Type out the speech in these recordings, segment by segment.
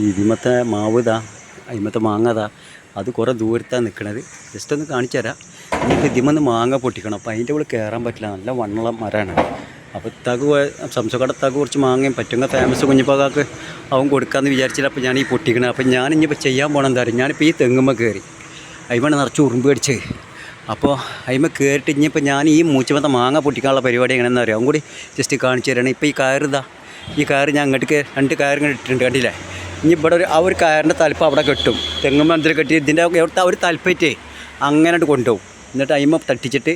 ഇതിമത്തെ മാവ് ഇതാ അതിമത്തെ മാങ്ങ ഇതാ. അത് കുറേ ദൂരത്താണ് നിൽക്കണത് ജസ്റ്റ് ഒന്ന് കാണിച്ചു തരാം. ഇനിയിപ്പോൾ ഇതിമെന്ന് മാങ്ങ പൊട്ടിക്കണം. അപ്പോൾ അതിന്റെ ഉള്ളിൽ കയറാൻ പറ്റില്ല. നല്ല വണ്ണുള്ള മരമാണ് അപ്പോൾ തകു സംസക്കട തകു കുറച്ച് മാങ്ങയും പറ്റുന്ന ഫേമസ് കുഞ്ഞിപ്പാക്കാക്ക് അവൻ കൊടുക്കാമെന്ന് വിചാരിച്ചില്ല. അപ്പോൾ ഞാൻ ഈ പൊട്ടിക്കണം. അപ്പോൾ ഞാൻ ഇനിയിപ്പോൾ ചെയ്യാൻ പോകണം എന്താ പറയുക ഞാനിപ്പോൾ ഈ തെങ്ങുമ്പോൾ കയറി അതിമാണ് നിറച്ച് ഉറുമ്പ് കടിച്ച്. അപ്പോൾ അതിമ കയറിയിട്ട് ഇനിയിപ്പോൾ ഞാൻ ഈ മൂച്ചമത്തെ മാങ്ങ പൊട്ടിക്കാനുള്ള പരിപാടി എങ്ങനെയെന്ന് അറിയാം? അവൻ കൂടി ജസ്റ്റ് കാണിച്ചു തരണം. ഇപ്പോൾ ഈ കയറിതാ. ഈ കയറ് ഞാൻ അങ്ങോട്ട് രണ്ട് കയറും ഇട്ടിട്ടുണ്ട്. കണ്ടില്ലേ? ഇനി ഇവിടെ ഒരു ആ ഒരു കയറിന്റെ തലപ്പ് അവിടെ കെട്ടും. തെങ്ങും മന്ത്രി കെട്ടി ഇതിന്റെ എവിടുത്തെ ഒരു തലപ്പേറ്റേ അങ്ങനെ കൊണ്ടുപോകും. എന്നിട്ട് അയിമ തട്ടിച്ചിട്ട്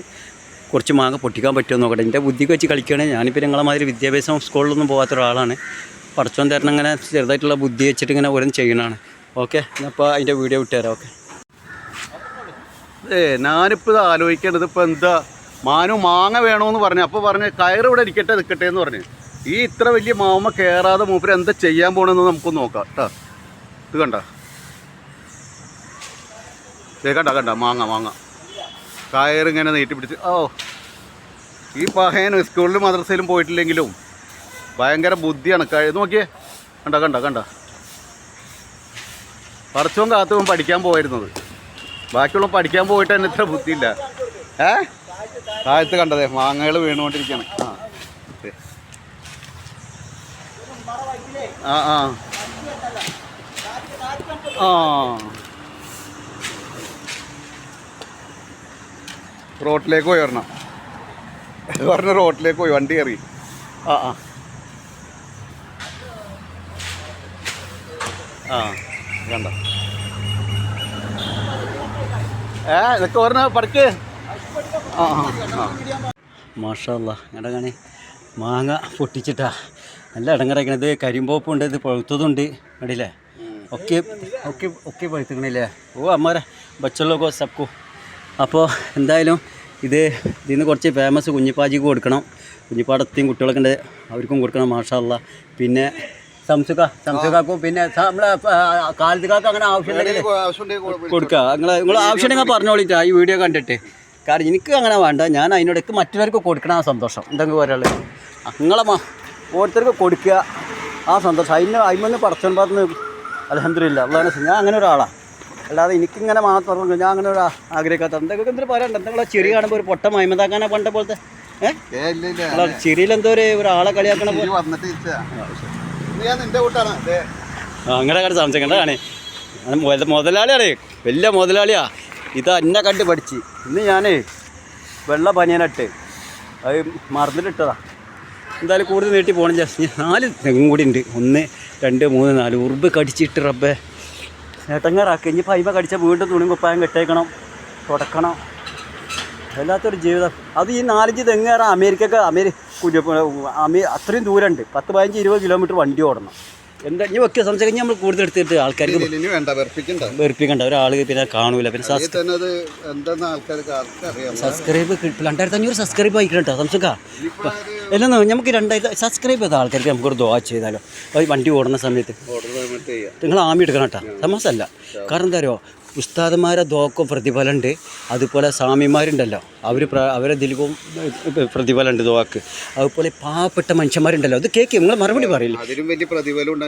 കുറച്ച് മാങ്ങ പൊട്ടിക്കാൻ പറ്റുമോ നോക്കട്ടെ. എന്റെ ബുദ്ധിക്ക് വെച്ച് കളിക്കുകയാണ്. ഞാനിപ്പോൾ നിങ്ങളെ മാതിരി വിദ്യാഭ്യാസം സ്കൂളിലൊന്നും പോകാത്ത ഒരാളാണ് പഠിച്ചോൻ തരണം ഇങ്ങനെ ചെറുതായിട്ടുള്ള ബുദ്ധി വെച്ചിട്ട് ഇങ്ങനെ ഓരോന്ന് ചെയ്യണതാണ്. ഓക്കെ ഞാനിപ്പോൾ അതിന്റെ വീഡിയോ വിട്ടുതരാം ഓക്കെ. ഏ ഞാനിപ്പോൾ ഇത് ആലോചിക്കേണ്ടത് ഇപ്പോൾ എന്താ? മാനു മാങ്ങ വേണമെന്ന് പറഞ്ഞു. അപ്പോൾ പറഞ്ഞു കയറ് ഇരിക്കട്ടെ നിൽക്കട്ടെ എന്ന് പറഞ്ഞു. ഈ ഇത്ര വലിയ മാമ കയറാതെ മൂപ്പര് എന്താ ചെയ്യാൻ പോണെന്ന് നമുക്ക് നോക്കാം. കേട്ടോ ഇത് കണ്ട. കണ്ട കണ്ട. മാങ്ങ മാങ്ങ. കയറിങ്ങനെ നീട്ടി പിടിച്ച്. ഓ. ഈ പഹയൻ സ്കൂളിലും മദ്രസയിലും പോയിട്ടില്ലെങ്കിലും ഭയങ്കര ബുദ്ധിയാണ്. കഴി നോക്കിയേ. കണ്ട കണ്ട കണ്ട. പറച്ചവും കാത്തും പഠിക്കാൻ പോയിരുന്നത്. ബാക്കിയുള്ള പഠിക്കാൻ പോയിട്ട് തന്നെ ഇത്ര ബുദ്ധിയില്ല. ഏ? താഴത്ത് കണ്ടതേ മാങ്ങകൾ വീണുകൊണ്ടിരിക്കുകയാണ്. ആ ദേ. ആ ആ. ആ. റോട്ടിലേക്ക് പോയി വരണം. പറഞ്ഞ റോട്ടിലേക്ക് പോയി വണ്ടി കയറി. ആ ആ. ആ വേണ്ട. ഏ ഇതൊക്കെ പറഞ്ഞ പടക്ക്? ആ ആ മാഷല്ല എടാ കാണി? മാങ്ങ പൊട്ടിച്ചിട്ടാ. നല്ല ഇടങ്ങറയ്ക്കണത് കരിമ്പോപ്പുണ്ട് ഇത് പഴുത്തതുണ്ട്. കണ്ടില്ലേ? ഒക്കെ ഒക്കെ ഒക്കെ പഴുത്തുക്കണില്ലേ? ഓ അമ്മാരെ ബച്ചല്ലോ സബ്കു. അപ്പോൾ എന്തായാലും ഇത് ഇതിൽ നിന്ന് കുറച്ച് ഫേമസ് കുഞ്ഞിപ്പാജിക്ക് കൊടുക്കണം. കുഞ്ഞിപ്പാടത്തെയും കുട്ടികളൊക്കെ ഉണ്ട് അവർക്കും കൊടുക്കണം മാഷാല്ല പിന്നെ സംസുക സംസുകാക്കും പിന്നെ നമ്മളെ കാലത്തുകാർക്ക് അങ്ങനെ ആവശ്യമുണ്ടെങ്കിൽ കൊടുക്കുക. നിങ്ങൾ നിങ്ങൾ ആവശ്യമുണ്ടെങ്കിൽ പറഞ്ഞോളിട്ടാ ഈ വീഡിയോ കണ്ടിട്ട്. കാരണം എനിക്ക് അങ്ങനെ വേണ്ട. ഞാൻ അതിനോടൊക്കെ മറ്റുള്ളവർക്ക് കൊടുക്കണം സന്തോഷം. എന്തെങ്കിലും ഒരാൾ നിങ്ങളെ മാ ഓരോരുത്തർക്ക് കൊടുക്കുക. ആ സന്തോഷം. അതിന് അതിമൊന്ന് പടച്ചൻ പറഞ്ഞ് അലഹമില്ല അതാണ് ഞാൻ അങ്ങനെ ഒരാളാണ് അല്ലാതെ എനിക്കിങ്ങനെ മാത്രം ഞാൻ അങ്ങനെ ഒരു ആഗ്രഹിക്കാത്ത എന്തൊക്കെ എന്തൊരു പറയണ്ട എന്തെങ്കിലും ചെറിയ കാണുമ്പോൾ ഒരു പൊട്ട മൈമതാക്കാനെ പണ്ട പോലത്തെ ഏഹ് ചിരിയിൽ എന്തോ ഒരു ഒരാളെ കളിയാക്കണ പോലെ ഞാൻ അങ്ങനെ കണ്ട് സംശയിക്കണ്ടതാണ് മുതലാളിയാണ്. വലിയ മുതലാളിയാ. ഇത് എന്നെ കണ്ട് പഠിച്ച് ഇന്ന് ഞാനേ വെള്ള പനിയനട്ട് അത് മറന്നിട്ടിട്ടതാ. എന്തായാലും കൂടുതൽ നീട്ടി പോകണം ജസ്റ്റ് നാല് തെങ്ങും കൂടി ഉണ്ട്. ഒന്ന് രണ്ട് മൂന്ന് നാല്. ഉറുമ്പ് കടിച്ചിട്ട് റബ്ബേ. ഏട്ടങ്ങാറാക്കി ഇനി പൈമ കടിച്ചാൽ വീണ്ടും തുണി കുപ്പായം കെട്ടേക്കണം. തുടക്കണം. വല്ലാത്തൊരു ജീവിതം. അത് ഈ നാലഞ്ച് തെങ്ങ് കയറാൻ അമേരിക്കക്ക് അമേരി അമേ അത്രയും ദൂരമുണ്ട്. പത്ത് പതിനഞ്ച് ഇരുപത് കിലോമീറ്റർ വണ്ടി ഓടണം. എന്താ ഇനി ഒക്കെ കഴിഞ്ഞാൽ നമ്മൾ കൂടുതൽ എടുത്തിട്ട് ആൾക്കാർക്ക് വേണ്ട വെറുപ്പിക്കണ്ട. ഒരാൾ പിന്നെ കാണൂല. പിന്നെ സബ്സ്ക്രൈബ് രണ്ടായിരത്തി അഞ്ഞൂറ് സബ്സ്ക്രൈബ് ആയിക്കണം കേട്ടോ സംസുക ഇനിയിപ്പോ എല്ലാം നമുക്ക് രണ്ടായിരത്തി സബ്സ്ക്രൈബ് ചെയ്ത ആൾക്കാർക്ക് നമുക്കൊരു ദോവാ ചെയ്താലോ. വണ്ടി ഓടുന്ന സമയത്ത്. നിങ്ങൾ ആമി എടുക്കണം കേട്ടോ. തമാസല്ല കാരണം എന്താ അറിയോ? ഉസ്താദന്മാരെ ദോക്കും പ്രതിഫലമുണ്ട്. അതുപോലെ സ്വാമിമാരുണ്ടല്ലോ. അവർ അവരെ ദിലീപും പ്രതിഫലമുണ്ട് ദോക്ക് അതുപോലെ പാവപ്പെട്ട മനുഷ്യന്മാരുണ്ടല്ലോ. അത് കേൾക്കും നിങ്ങൾ മറുപടി പറയില്ല? അതിലും വലിയ പ്രതിഫലം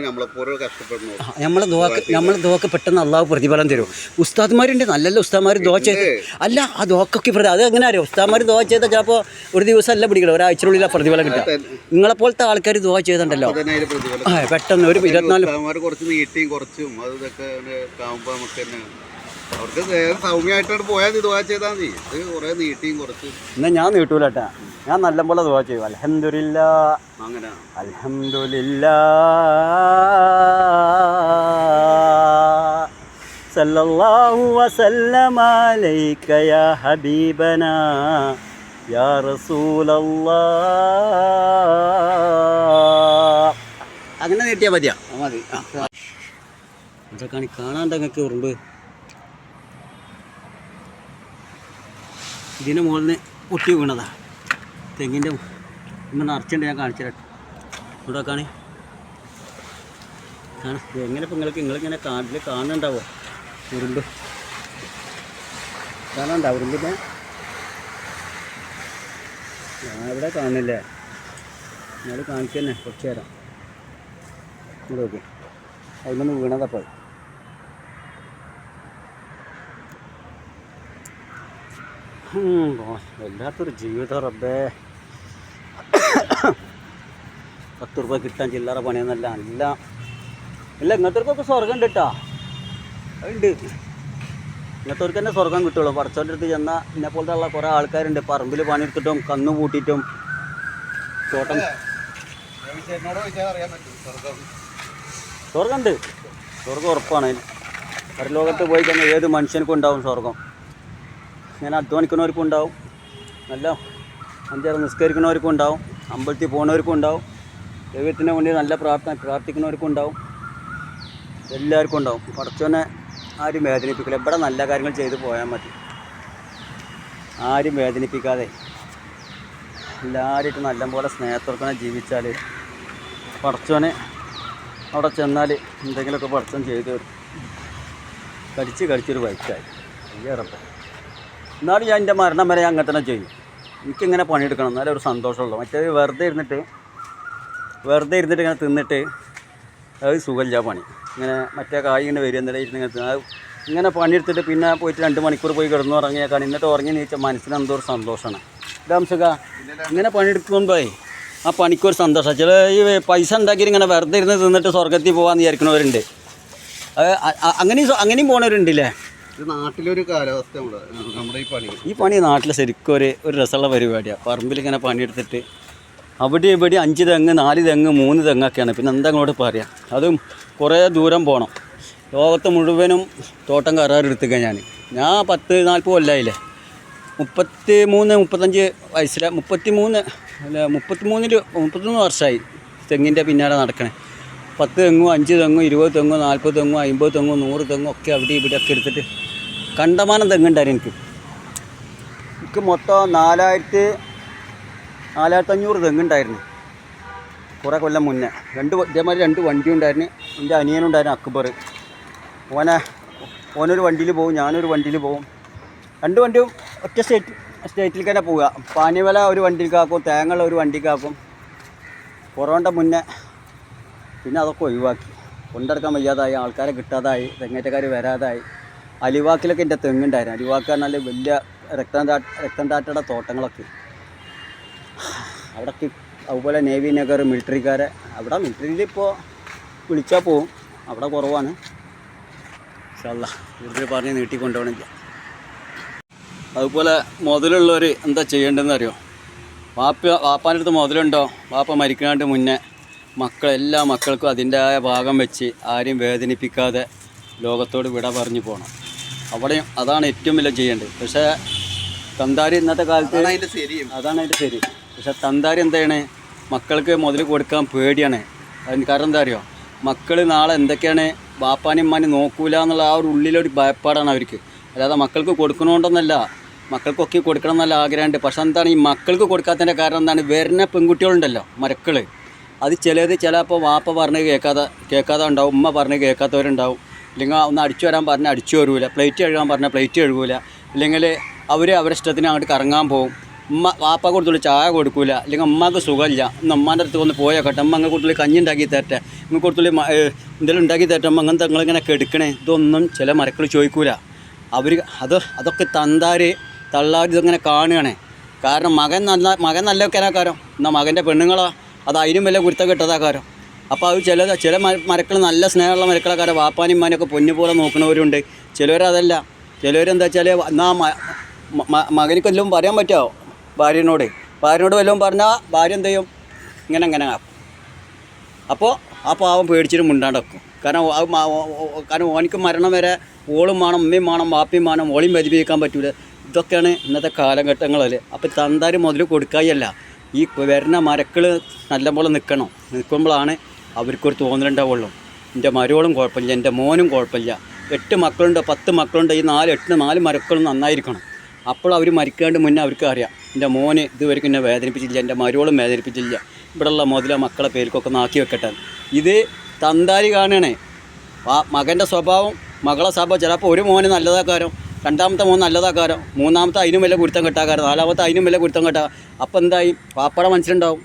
നമ്മളെ ദോക്ക് നമ്മളെ ദോക്ക് പെട്ടെന്ന് അള്ളാഹ് പ്രതിഫലം തരും. ഉസ്താദ്മാരുണ്ട്. നല്ലല്ല ഉസ്താദ്മാർ ദോ ചെയ്ത്. അല്ല ആ ദോക്കൊക്കെ പ്രതി അത് എങ്ങനെ അറിയാം? ഉസ്താദ്മാർ ദോ ചെയ്താൽ ചിലപ്പോൾ ഒരു ദിവസം അല്ല പിടിക്കണം ഒരാഴ്ചയുള്ളിൽ ആ പ്രതിഫലം കിട്ടുക. നിങ്ങളെപ്പോലത്തെ ആൾക്കാർ ദോ ചെയ്തിട്ടുണ്ടല്ലോ. പെട്ടെന്ന് ഒരു ഇരുപത്തിനാല് കുറച്ച് നീട്ടിയും കുറച്ചും അതൊക്കെ നമുക്ക് തന്നെ അവർക്ക് സൗമ്യമായിട്ട് പോയാൽ ഇത് ദുവാ ചെയ്താൽ മതി. ഇത് കുറെ നീട്ടിയും കുറച്ച്. എന്നാ ഞാൻ നീട്ടൂല കേട്ടാ. ഞാൻ നല്ലപോലെ ദുവാ ചെയ്യും. അലഹമില്ല അങ്ങനെ. അൽഹംദുലില്ല. സല്ലല്ലാഹു വസല്ലമ അലൈക യാ ഹബീബനാ. യാ റസൂലല്ലാ. അങ്ങനെ നീട്ടിയാൽ മതിയാ. മതി. ഇതൊക്കെ കാണാണ്ട് നിങ്ങൾക്ക് ഉറുമ്പ്? ഇതിന് മുകളിൽ നിന്ന് പൊട്ടി വീണതാ. തെങ്ങിന്റെ ഇന്ന് നിറച്ചുണ്ട് ഞാൻ കാണിച്ചു തരാം ഇവിടെ കാണി കാണാം എങ്ങനെ ഇപ്പം നിങ്ങൾക്ക് നിങ്ങളിങ്ങനെ കാട്ടിൽ കാണുന്നുണ്ടാവോ? ഉരുണ്ട്. കാണാനുണ്ടോ? ഉരുണ്ടിന്റെ ഞാൻ ഇവിടെ കാണുന്നില്ല. ഞാൻ കാണിച്ചു തന്നെ കുറച്ച് നേരം. ഇങ്ങോട്ട് നോക്കി. അതിനൊന്ന് വീണതപ്പോൾ വല്ലാത്തൊരു ജീവിതം റബ്ബേ. പത്ത് രൂപ കിട്ടാൻ ചില്ലറ പണിയൊന്നല്ല അല്ല. ഇല്ല ഇങ്ങനത്തെ സ്വർഗം ഉണ്ട് കേട്ടോ ഉണ്ട് ഇങ്ങനത്തെ തന്നെ സ്വർഗം കിട്ടുള്ളൂ. പടച്ചോന്റെ അടുത്ത് ചെന്നാൽ എന്നെ പോലത്തെ ഉള്ള കുറേ ആൾക്കാരുണ്ട്. പറമ്പിൽ പണിയെടുത്തിട്ടും കന്നു കൂട്ടിയിട്ടും തോട്ടം. സ്വർഗമുണ്ട് സ്വർഗം ഉറപ്പാണ്. പരലോകത്ത് പോയി കഴിഞ്ഞാൽ ഏത് മനുഷ്യനക്കും ഉണ്ടാവും സ്വർഗം ഇങ്ങനെ അധ്വാനിക്കുന്നവർക്കും ഉണ്ടാവും. നല്ല അഞ്ചാറ് നിസ്കരിക്കുന്നവർക്കും ഉണ്ടാവും. അമ്പലത്തിൽ പോകുന്നവർക്കും ഉണ്ടാവും. ദൈവത്തിന് വേണ്ടി നല്ല പ്രാർത്ഥന പ്രാർത്ഥിക്കുന്നവർക്കും ഉണ്ടാവും. എല്ലാവർക്കും ഉണ്ടാവും. പടച്ചോനെ ആരും വേദനിപ്പിക്കില്ല. ഇവിടെ നല്ല കാര്യങ്ങൾ ചെയ്ത് പോയാൽ മതി. ആരും വേദനിപ്പിക്കാതെ എല്ലാവരും നല്ലപോലെ സ്നേഹത്തോടെ ജീവിച്ചാൽ പടച്ചോനെ അവിടെ ചെന്നാൽ എന്തെങ്കിലുമൊക്കെ പടച്ചോൻ ചെയ്ത് കടിച്ച് കടിച്ചൊരു വൈറ്റായി. അയ്യേറപ്പം എന്നാലും ഞാൻ എന്റെ മരണം വരെ ഞാൻ അങ്ങനെ തന്നെ ചെയ്യും. എനിക്കിങ്ങനെ പണിയെടുക്കണം. എന്നാലേ ഒരു സന്തോഷമുള്ളൂ. മറ്റേ വെറുതെ ഇരുന്നിട്ട് വെറുതെ ഇരുന്നിട്ട് ഇങ്ങനെ തിന്നിട്ട് അത് സുഖമില്ല പണി. ഇങ്ങനെ മറ്റേ കായ് ഇങ്ങനെ വരും എന്നിട്ട് ഇരുന്ന് ഇങ്ങനെ. അത് ഇങ്ങനെ പണിയെടുത്തിട്ട് പിന്നെ പോയിട്ട് രണ്ട് മണിക്കൂർ പോയി കിടന്നു ഉറങ്ങിയേക്കാണ് എന്നിട്ട് ഉറങ്ങി നീച്ച മനസ്സിന് എന്തോ ഒരു സന്തോഷമാണ്. ഇതാംശക ഇങ്ങനെ പണിയെടുക്കുമ്പോഴേ ആ പണിക്കൊരു സന്തോഷം. ചില ഈ പൈസ ഉണ്ടാക്കിയിട്ട് ഇങ്ങനെ വെറുതെ ഇരുന്ന് തിന്നിട്ട് സ്വർഗത്തിൽ പോകാമെന്ന് വിചാരിക്കുന്നവരുണ്ട്. അങ്ങനെയും അങ്ങനെയും പോണവരുണ്ടല്ലേ? നാട്ടിലൊരു കാലാവസ്ഥ നമ്മുടെ ഈ പണി. ഈ പണി നാട്ടിൽ ശരിക്കും ഒരു ഒരു രസമുള്ള പരിപാടിയാണ് പറമ്പിൽ ഇങ്ങനെ പണിയെടുത്തിട്ട് അവിടെ ഇവിടെ അഞ്ച് തെങ്ങ് നാല് തെങ്ങ് മൂന്ന് തെങ്ങൊക്കെയാണ്. പിന്നെ എന്താ അങ്ങോട്ട് പറയാം? അതും കുറേ ദൂരം പോകണം ലോകത്ത് മുഴുവനും തോട്ടം കരാറെടുത്തുക ഞാൻ ഞാൻ പത്ത് നാൽപ്പത് കൊല്ലായില്ലേ? മുപ്പത്തി മൂന്ന് മുപ്പത്തഞ്ച് വയസ്സിലെ. മുപ്പത്തി മൂന്ന് അല്ല മുപ്പത്തി മൂന്നിൽ മുപ്പത്തൊന്ന് വർഷമായി തെങ്ങിന്റെ പിന്നാലെ നടക്കണേ. പത്ത് തെങ്ങും അഞ്ച് തെങ്ങും ഇരുപത് തെങ്ങും നാൽപ്പത് തെങ്ങും അമ്പത് തെങ്ങും നൂറ് തെങ്ങും ഒക്കെ അവിടെ ഇവിടെയൊക്കെ എടുത്തിട്ട് കണ്ടമാനം തെങ്ങുണ്ടായിരുന്നു എനിക്ക്? എനിക്ക് മൊത്തം നാലായിരത്തി നാലായിരത്തി അഞ്ഞൂറ് തെങ്ങുണ്ടായിരുന്നു. കുറേ കൊല്ലം മുന്നേ. രണ്ട് ഇതേമാതിരി രണ്ട് വണ്ടി ഉണ്ടായിരുന്നു എന്റെ അനിയനുണ്ടായിരുന്നു അക്ബർ. ഓനെ ഓനൊരു വണ്ടിയിൽ പോകും ഞാനൊരു വണ്ടിയിൽ പോകും രണ്ട് വണ്ടിയും ഒറ്റ സ്റ്റേറ്റ് സ്റ്റേറ്റിൽ തന്നെ പോവുക. പാനിവല ഒരു വണ്ടിക്കാക്കും തേങ്ങ ഒരു വണ്ടിക്കാക്കും കൊറോണ മുന്നേ പിന്നെ അതൊക്കെ ഒഴിവാക്കി. കൊണ്ടെടുക്കാൻ വയ്യാതായി ആൾക്കാരെ കിട്ടാതായി തെങ്ങേറ്റക്കാർ വരാതായി. അലിവാക്കിലൊക്കെ എന്റെ തെങ്ങുണ്ടായിരുന്നു. അലിവാക്ക് പറഞ്ഞാൽ വലിയ രക്തം രക്തം താറ്റയുടെ തോട്ടങ്ങളൊക്കെ. അവിടൊക്കെ അതുപോലെ നേവി നഗർ മിലിറ്ററിക്കാരെ അവിടെ മിലിറ്ററിയിൽ ഇപ്പോൾ വിളിച്ചാൽ പോവും. അവിടെ കുറവാണ്. ഇവിടെ കൂടുതൽ പറഞ്ഞ് നീട്ടിക്കൊണ്ടുപോകണില്ല. അതുപോലെ മുതലുള്ളവർ എന്താ ചെയ്യേണ്ടതെന്ന് അറിയോ? വാപ്പ വാപ്പാന്റെ അടുത്ത് മുതലുണ്ടോ? വാപ്പ മരിക്കാണ്ട് മുന്നേ മക്കൾ എല്ലാ മക്കൾക്കും അതിന്റെതായ ഭാഗം വെച്ച് ആരെയും വേദനിപ്പിക്കാതെ ലോകത്തോട് വിട പറഞ്ഞു പോകണം അവിടെയും അതാണ് ഏറ്റവും വലിയ ചെയ്യേണ്ടത്. പക്ഷേ തന്താരി ഇന്നത്തെ കാലത്ത് അതാണ് അതിന്റെ ശരി. പക്ഷേ തന്താരി എന്താണ് മക്കൾക്ക് മുതൽ കൊടുക്കാൻ പേടിയാണ്. അതിന് കാരണം എന്താ അറിയോ? മക്കൾ നാളെ എന്തൊക്കെയാണ്? ബാപ്പാനും ഉമ്മാനും നോക്കൂല എന്നുള്ള ആ ഒരു ഉള്ളിലൊരു ഭയപ്പാടാണ് അവർക്ക്. അല്ലാതെ മക്കൾക്ക് കൊടുക്കണോണ്ടെന്നല്ല മക്കൾക്കൊക്കെ കൊടുക്കണം എന്നുള്ള ആഗ്രഹമുണ്ട്. പക്ഷെ എന്താണ് ഈ മക്കൾക്ക് കൊടുക്കാത്തതിന്റെ കാരണം എന്താണ്? വരുന്ന പെൺകുട്ടികളുണ്ടല്ലോ മരക്കൾ അത് ചിലത് ചിലപ്പോൾ വാപ്പ പറഞ്ഞ് കേൾക്കാതെ കേൾക്കാതെ ഉണ്ടാവും ഉമ്മ പറഞ്ഞ് കേൾക്കാത്തവരുണ്ടാവും. ഇല്ലെങ്കിൽ ഒന്ന് അടിച്ചു വരാൻ പറഞ്ഞാൽ അടിച്ചു വരൂല. പ്ലേറ്റ് കഴുകാൻ പറഞ്ഞാൽ പ്ലേറ്റ് കഴുകൂല. ഇല്ലെങ്കിൽ അവർ അവരുടെ ഇഷ്ടത്തിന് അങ്ങോട്ട് കറങ്ങാൻ പോകും ഉമ്മ വാപ്പ കൊടുത്തുള്ള ചായ കൊടുക്കൂല. അല്ലെങ്കിൽ അമ്മയ്ക്ക് സുഖമില്ല. ഇന്ന് ഉമ്മാന്റെ അടുത്ത് ഒന്ന് പോയേക്കട്ടെ അമ്മ അങ്ങനെ കൊടുത്തുള്ള കഞ്ഞി ഉണ്ടാക്കി തരട്ടെ. അങ്ങ് കൊടുത്തുള്ള എന്തെങ്കിലും ഉണ്ടാക്കി തരട്ടെ. അമ്മ അങ്ങനത്തെ നിങ്ങളിങ്ങനെ കെടുക്കണേ. ഇതൊന്നും ചില മരക്കൾ ചോദിക്കൂല. അവർ അത് അതൊക്കെ തന്താർ തള്ളാർ ഇതിങ്ങനെ കാണുകയാണ്. കാരണം മകൻ നല്ല മകൻ നല്ല കിണക്കാരോ എന്നാൽ മകന്റെ പെണ്ണുങ്ങളോ. അത് അതിനും വലിയ കുരുത്ത കെട്ടതാക്കാരോ അപ്പോൾ അത് ചില ചില മരക്കൾ നല്ല സ്നേഹമുള്ള മരക്കളൊക്കെ വാപ്പാനും മാനൊക്കെ പൊന്നു പോലെ നോക്കണവരുണ്ട് ചിലവരതല്ല ചിലവരെന്താ വെച്ചാൽ എന്നാ മകനിക്ക് വല്ലതും പറയാൻ പറ്റുമോ ഭാര്യനോട്? ഭാര്യനോട് വല്ലതും പറഞ്ഞാൽ ഭാര്യ എന്ത് ചെയ്യും? ഇങ്ങനെ അങ്ങനെ അപ്പോൾ ആ പാവം പേടിച്ചിട്ട് മുണ്ടാണ്ടക്കും കാരണം കാരണം ഓനിക്ക് മരണം വരെ ഓളും വേണം ഉമ്മയും വേണം വാപ്പയും വേണം ഓളിയും വ്യതിപ്പിക്കാൻ പറ്റൂല. ഇതൊക്കെയാണ് ഇന്നത്തെ കാലഘട്ടങ്ങളിൽ അപ്പോൾ തന്താര് മുതൽ കൊടുക്കായല്ല ഈ വരുന്ന മരക്കൾ നല്ലപോലെ നിൽക്കണം നിൽക്കുമ്പോഴാണ് അവർക്കൊരു തോന്നലുണ്ടാവുള്ളൂ. എന്റെ മരോളും കുഴപ്പമില്ല എന്റെ മോനും കുഴപ്പമില്ല. എട്ട് മക്കളുണ്ട് പത്ത് മക്കളുണ്ട് ഈ നാല് എട്ട് നാല് മരക്കളും നന്നായിരിക്കണം. അപ്പോൾ അവർ മരിക്കേണ്ട മുന്നേ അവർക്ക് അറിയാം. എന്റെ മോന് ഇതുവരെ എന്നെ വേദനിപ്പിച്ചില്ല എന്റെ മരോളും വേദനിപ്പിച്ചില്ല ഇവിടെയുള്ള മുതല മക്കളെ പേർക്കൊക്കെ നാക്കി വെക്കട്ടെ. ഇത് തന്താരി കാണണേ. ആ മകന്റെ സ്വഭാവം മകളെ സ്വഭാവം ചിലപ്പോൾ ഒരു മോന് നല്ലതാക്കാരോ രണ്ടാമത്തെ മോൻ നല്ലതാക്കാരോ മൂന്നാമത്തെ അതിനും വല്ല കുരുത്തം കെട്ടാക്കാരോ നാലാമത്തെ അതിനും വല്ല കുരുത്തം കെട്ടാ. അപ്പോൾ എന്തായി? പാപ്പയുടെ മനസ്സിലുണ്ടാവും.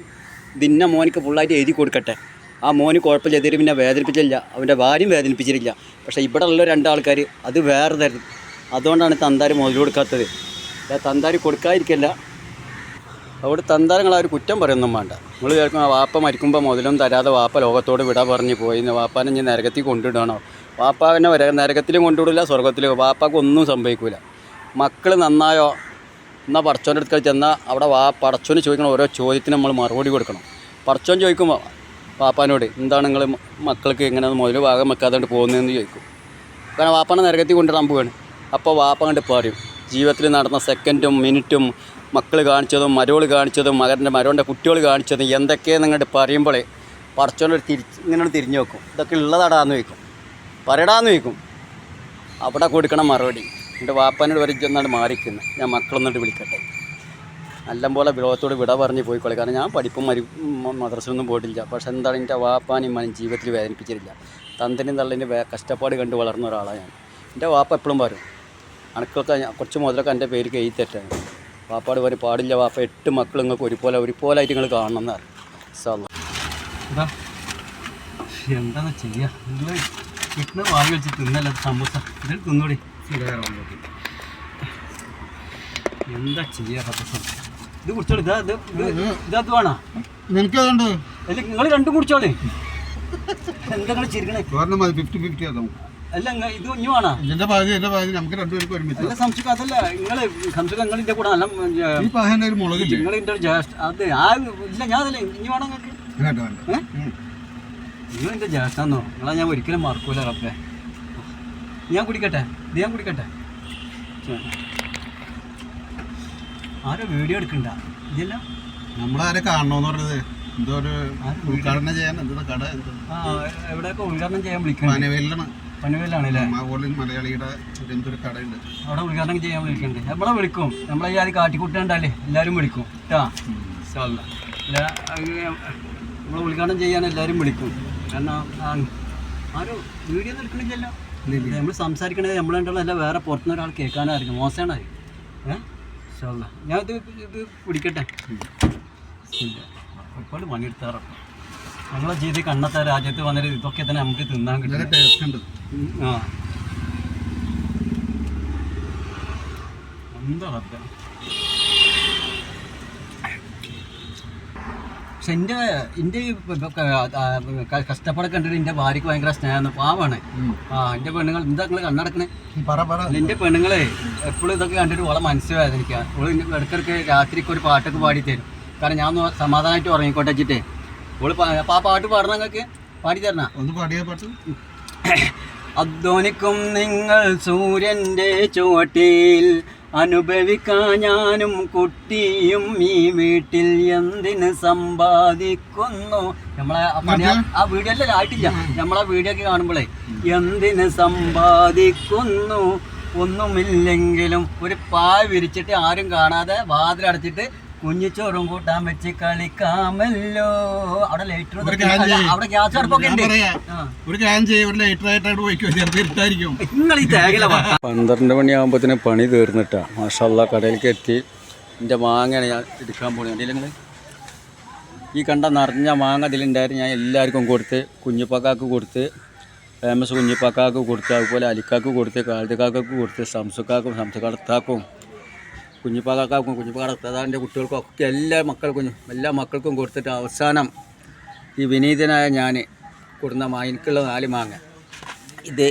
ഇതിന്ന മോനിക്ക് ഫുള്ളായിട്ട് എഴുതി കൊടുക്കട്ടെ. ആ മോന് കുഴപ്പമില്ല എതിര് പിന്നെ വേദനിപ്പിച്ചില്ല. അവന്റെ ഭാര്യയും വേദനിപ്പിച്ചിട്ടില്ല. പക്ഷേ ഇവിടെ ഉള്ള രണ്ടാൾക്കാർ അത് വേറെ തരും. അതുകൊണ്ടാണ് തന്താര് മുതൽ കൊടുക്കാത്തത്. തന്താര് കൊടുക്കാതിരിക്കില്ല. അവിടെ തന്താരങ്ങൾ ആ ഒരു കുറ്റം പറയൊന്നും വേണ്ട. നിങ്ങൾ കേൾക്കും ആ വാപ്പ മരിക്കുമ്പോൾ മുതലും തരാതെ വാപ്പ ലോകത്തോട് വിടാൻ പറഞ്ഞ് പോയി. വാപ്പാനെ ഞാൻ നരകത്തിൽ കൊണ്ടിടണോ വാപ്പാവിനെ വരെ നരകത്തിലും കൊണ്ടുവിടില്ല സ്വർഗത്തിലും വാപ്പാക്ക് ഒന്നും സംഭവിക്കില്ല മക്കൾ നന്നായോ? എന്നാൽ പടച്ചോന്റെ അടുത്ത് ചെന്നാൽ അവിടെ വാ പടച്ചോന് ചോദിക്കണം ഓരോ ചോദ്യത്തിന് നമ്മൾ മറുപടി കൊടുക്കണം. പടച്ചോൻ ചോദിക്കുമ്പോൾ വാപ്പാനോട് എന്താണ് നിങ്ങൾ മക്കൾക്ക് ഇങ്ങനെ മുതൽ ഭാഗം വെക്കാതെ പോകുന്നതെന്ന് ചോദിക്കും. കാരണം വാപ്പാനെ നരകത്തിൽ കൊണ്ടിടാൻ പോവാണ്. അപ്പോൾ വാപ്പ കണ്ട് പറയും ജീവിതത്തിൽ നടന്ന സെക്കൻഡും മിനിറ്റും മക്കൾ കാണിച്ചതും മരോൾ കാണിച്ചതും മകന്റെ മരോന്റെ കുട്ടികൾ കാണിച്ചതും എന്തൊക്കെയെന്ന് നിങ്ങളുടെ പറയുമ്പോഴേ പറച്ചോണ്ട് തിരിച്ച് ഇങ്ങനെ തിരിഞ്ഞു വെക്കും ഇതൊക്കെ ഉള്ളതാടാന്ന് ചോദിക്കും. പറയടാന്ന് ചോദിക്കും. അവിടെ കൊടുക്കണം മറുപടി. എന്റെ വാപ്പാനോട് വരെ ചെന്നാണ് മാറിക്കുന്നത് ഞാൻ മക്കളൊന്നിട്ട് വിളിക്കട്ടെ. നല്ലപോലെ വിളവത്തോട് വിട പറഞ്ഞ് പോയിക്കോളെ. കാരണം ഞാൻ പഠിപ്പും മരി മദ്രസൊന്നും പോയിട്ടില്ല. പക്ഷെ എന്താണ് എന്റെ വാപ്പാനും മനും ജീവിതത്തിൽ വേദനിപ്പിച്ചിട്ടില്ല. തന്തനും തള്ളിന്റെ വേ കഷ്ടപ്പാട് കണ്ട് വളർന്ന ഒരാളാണ് ഞാൻ. എന്റെ വാപ്പ എപ്പോഴും പറയും അണക്കൊക്കെ കുറച്ച് മുതലൊക്കെ എന്റെ പേര് തെറ്റാണ് വാപ്പാട് പറയും പാടില്ല വാപ്പ എട്ട് മക്കൾ നിങ്ങൾക്ക് ഒരുപോലെ ഒരുപോലെ ആയിട്ട് നിങ്ങൾ കാണണം എന്ന് പറയും. സല്ല എന്താ? ചെയ്യുക നിങ്ങൾ കിട്ടുന്ന വാങ്ങി വെച്ച് തിന്നല്ല സമൂസ? ഇതിൽ തിന്നൂടി. എന്താ ചെയ്യുക ഇത് കുടിച്ചോളൂ. ഇതാ ഇത് ഇതത് വേണോ? നിനക്കതുണ്ട് അല്ല നിങ്ങൾ രണ്ടും കുടിച്ചോളേ. എന്താ നിങ്ങൾ ചിരിക്കണേ? ഒരെണ്ണം മതി ഫിഫ്റ്റി ഫിഫ്റ്റി ആക്കാം അല്ല ഇത് ഇനി വേണോ? ഇതിന്റെ പകുതി എന്റെ പകുതി നമുക്ക് രണ്ടുപേർക്ക് ഒരുമിച്ച്. അല്ല സംശയം അതല്ല നിങ്ങൾ സംശയം നിങ്ങളിന്റെ കൂടെ നല്ല ഈ ഒരു മുളകില്ലേ? നിങ്ങളിന്റെ ജ്യേഷ്ഠ അത് ആ ഇല്ല ഞാൻ അതല്ലേ ഇനി വേണം നിങ്ങൾക്ക്? നിങ്ങൾ? നിങ്ങളെന്റെ ജ്യേഷ്ഠന്നോ? നിങ്ങളെ ഞാൻ ഒരിക്കലും മറക്കൂല റബ്ബേ. ഞാൻ കുടിക്കട്ടെ ഇത് ഞാൻ കുടിക്കട്ടെ. ആരോ വീഡിയോ എടുക്കണ്ട. ഇതല്ല? നമ്മളാരെ കാണണോന്ന് പറഞ്ഞത്. എന്തോ ഒരു ഉദ്ഘാടനം ചെയ്യാൻ എന്താ കട എവിടെയൊക്കെ ഉദ്ഘാടനം ചെയ്യാൻ വിളിക്കണം പനവേലാണ് പനുവേലാണല്ലേ മാവോളിൽ മലയാളിയുടെ എന്തൊരു കടയുണ്ട്. അവിടെ ഉദ്ഘാടനം ചെയ്യാൻ വിളിക്കണ്ടേ? നമ്മളെ വിളിക്കും. നമ്മളെ ഈ ആദ്യം കാട്ടിക്കൂട്ടണ്ടല്ലേ എല്ലാവരും വിളിക്കും. കേട്ടാ അല്ല നമ്മളെ ഉദ്ഘാടനം ചെയ്യാൻ എല്ലാവരും വിളിക്കും. കാരണം ആരും വീഡിയോ നമ്മൾ സംസാരിക്കണത് അല്ല വേറെ പുറത്തുനിന്ന് ഒരാൾ കേൾക്കാനായിരുന്നു മോശമാണ് ഏഹ്. ഞാൻ ഇത് ഇത് പിടിക്കട്ടെ ഒരുപാട് പണിയെടുത്താറൊക്കെ നമ്മളെ ജീവിതത്തിൽ കണ്ണത്തെ രാജ്യത്ത് വന്നിട്ട് ഇതൊക്കെ തന്നെ നമുക്ക് തിന്നാൻ കിട്ടും. ആ. എന്താ പക്ഷെ എന്റെ എന്റെ ഈ ഇപ്പൊ ക- ആ, ക- കഷ്ടപ്പാടൊക്കെ കണ്ടിട്ട് എന്റെ ഭാര്യക്ക് ഭയങ്കര സ്നേഹമാണ്. പാവാണ്. ആ എന്റെ പെണ്ണുങ്ങൾ എന്താ നിങ്ങൾ കണ്ണടക്കണേ? എന്റെ പെണ്ണുങ്ങളെ എപ്പോഴും ഇതൊക്കെ കണ്ടിട്ട് ഓളെ മനസ്സ് വേദനിക്കുക ഓൾ ഇടയ്ക്കിടയ്ക്ക് രാത്രിക്ക് ഒരു പാട്ടൊക്കെ പാടി തരും. കാരണം ഞാൻ സമാധാനമായിട്ട് ഉറങ്ങിക്കോട്ടെ വെച്ചിട്ടേ. ഓൾ ആ പാട്ട് പാടണം നിങ്ങൾക്ക് പാടി തരണ? ഒന്ന് പാടിയ പാട്ട്. അധ്വാനിക്കും നിങ്ങൾ സൂര്യന്റെ ചുവട്ടിൽ. അനുഭവിക്കാൻ ഞാനും കുട്ടിയും ഈ വീട്ടിൽ എന്തിന് സമ്പാദിക്കുന്നു? നമ്മളെ ആ വീഡിയോ അല്ലേ ആയിട്ടില്ല. നമ്മളെ വീഡിയോ ഒക്കെ കാണുമ്പോഴേ എന്തിന് സമ്പാദിക്കുന്നു? ഒന്നുമില്ലെങ്കിലും ഒരു പായ വിരിച്ചിട്ട് ആരും കാണാതെ വാതിലടച്ചിട്ട് കുഞ്ഞിച്ചോറും കൂട്ടാൻ വെച്ച് കളിക്കാമല്ലോ. അവിടെ ലൈറ്റർ അവിടെ ഗ്യാസ് അടുപ്പൊക്കെ ഒരു കാര്യം ചെയ്യും ഒരു ലൈറ്റർ നിങ്ങൾ ഈ പന്ത്രണ്ട് മണിയാകുമ്പോത്തിന് പണി തീർന്നിട്ടാ. മാഷല്ല കടയിലേക്ക് എത്തി എന്റെ മാങ്ങയാണ് ഞാൻ എടുക്കാൻ പോകുന്നത് ഈ കണ്ട നിറഞ്ഞ മാങ്ങ അതിലുണ്ടായിരുന്നു ഞാൻ എല്ലാവർക്കും കൊടുത്ത് കുഞ്ഞിപ്പാക്കാക്ക് കൊടുത്ത് ഫേമസ് കുഞ്ഞിപ്പാക്കാക്ക് കൊടുത്ത് അതുപോലെ അലിക്കാക്ക് കൊടുത്ത് കാൽത്തക്കാക്കൊക്കെ കൊടുത്ത് സംസുക്കാക്കും സംസുക്കടത്താക്കും കുഞ്ഞിപ്പാക്കാക്കും കുഞ്ഞിപ്പാടത്താതാന്റെ കുട്ടികൾക്കും ഒക്കെ എല്ലാ മക്കൾക്കും എല്ലാ മക്കൾക്കും കൊടുത്തിട്ട് അവസാനം ഈ വിനീതനായ ഞാൻ കൊടുന്ന മാ എനിക്കുള്ള നാല് മാങ്ങ ഇത്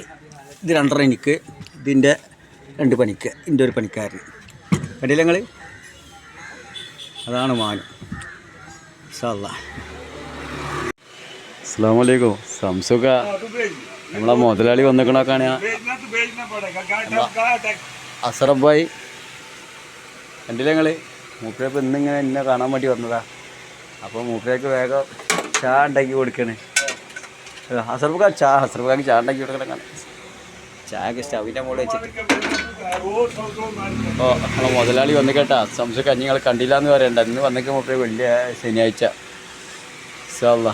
ഇത് രണ്ടര എനിക്ക് ഇതിന്റെ രണ്ട് പണിക്ക് ഇതിന്റെ ഒരു പണിക്കാരൻ കണ്ടില്ല നിങ്ങൾ അതാണ് മാനം സല്ല അസ്സാം വലൈക്കും സംസുഖ നമ്മളെ മുതലാളി വന്നിക്കണൊക്കെയാണ് അസറബായി കണ്ടില്ല ഞങ്ങൾ മൂപ്പരപ്പം ഇന്നിങ്ങനെ എന്നെ കാണാൻ വേണ്ടി വന്നതാ. അപ്പോൾ മൂപ്പരക്ക് വേഗം ചാ ഉണ്ടാക്കി കൊടുക്കണേ. ഹസർബുക്ക ചാ ഹസർബുക്കാക്ക് ചാ ഉണ്ടാക്കി കൊടുക്കണം ചായ സ്റ്റവിന്റെ മുകളിൽ വെച്ചിട്ട്. അപ്പോൾ നമ്മളെ മുതലാളി വന്ന് കേട്ടാ. സംശയം കഞ്ഞിങ്ങൾ കണ്ടില്ല എന്ന് പറയണ്ട. ഇന്ന് വന്നേക്ക് മൂപ്പര് വലിയ ശനിയാഴ്ച. അല്ലാ